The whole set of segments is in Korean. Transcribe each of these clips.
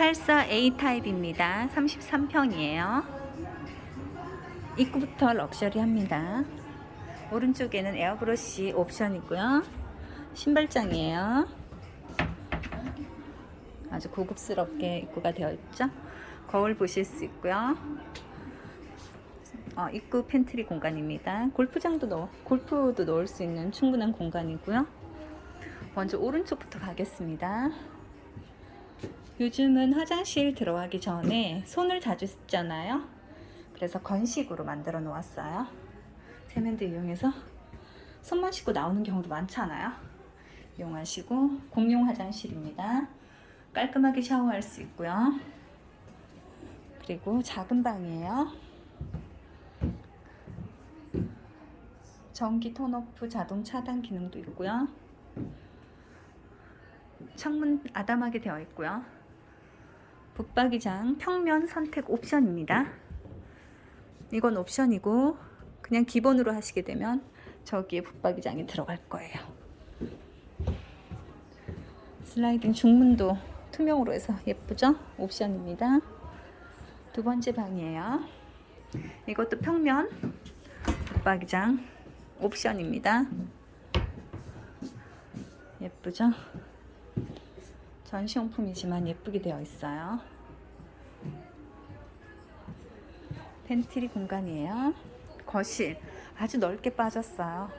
84A 타입입니다. 33평이에요. 입구부터 럭셔리합니다. 오른쪽에는 에어브러쉬 옵션이고요. 신발장이에요. 아주 고급스럽게 입구가 되어 있죠. 거울 보실 수 있고요. 어, 입구 팬트리 공간입니다. 골프장도 넣, 골프도 넣을 수 있는 충분한 공간이고요. 먼저 오른쪽부터 가겠습니다. 요즘은 화장실 들어가기 전에 손을 자주 씻잖아요. 그래서 건식으로 만들어 놓았어요. 세면대 이용해서 손만 씻고 나오는 경우도 많잖아요. 이용하시고 공용 화장실입니다. 깔끔하게 샤워할 수 있고요. 그리고 작은 방이에요. 전기 톤오프 자동 차단 기능도 있고요. 창문 아담하게 되어 있고요. 붙박이장 평면 선택 옵션입니다. 이건 옵션이고 그냥 기본으로 하시게 되면 저기에 붙박이장이 들어갈 거예요. 슬라이딩 중문도 투명으로 해서 예쁘죠? 옵션입니다. 두 번째 방이에요. 이것도 평면 붙박이장 옵션입니다. 예쁘죠? 전시용품이지만 예쁘게 되어 있어요. 팬트리 공간이에요. 거실 아주 넓게 빠졌어요.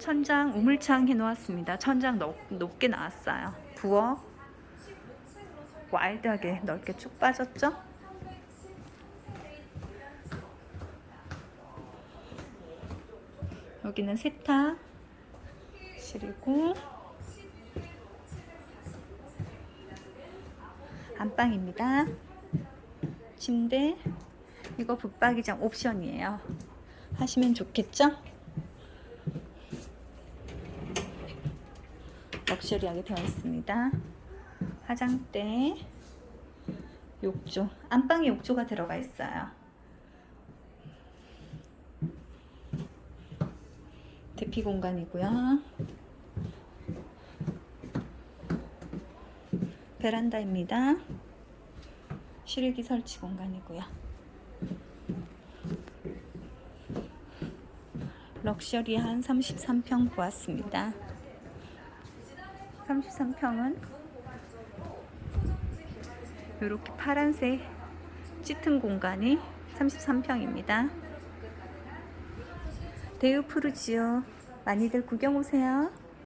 천장 우물창 해놓았습니다. 천장 높, 높게 나왔어요. 부엌 와일드하게 넓게 쭉 빠졌죠? 여기는 세탁실이고 안방입니다. 침대 이거 붙박이장 옵션이에요. 하시면 좋겠죠? 럭셔리하게 되어 있습니다. 화장대, 욕조, 안방에 욕조가 들어가 있어요. 대피 공간이고요. 베란다입니다. 실외기 설치 공간이고요. 럭셔리한 33평 보았습니다. 33평은 이렇게 파란색 짙은 공간이 33평입니다. 대우 푸르지오 많이들 구경 오세요.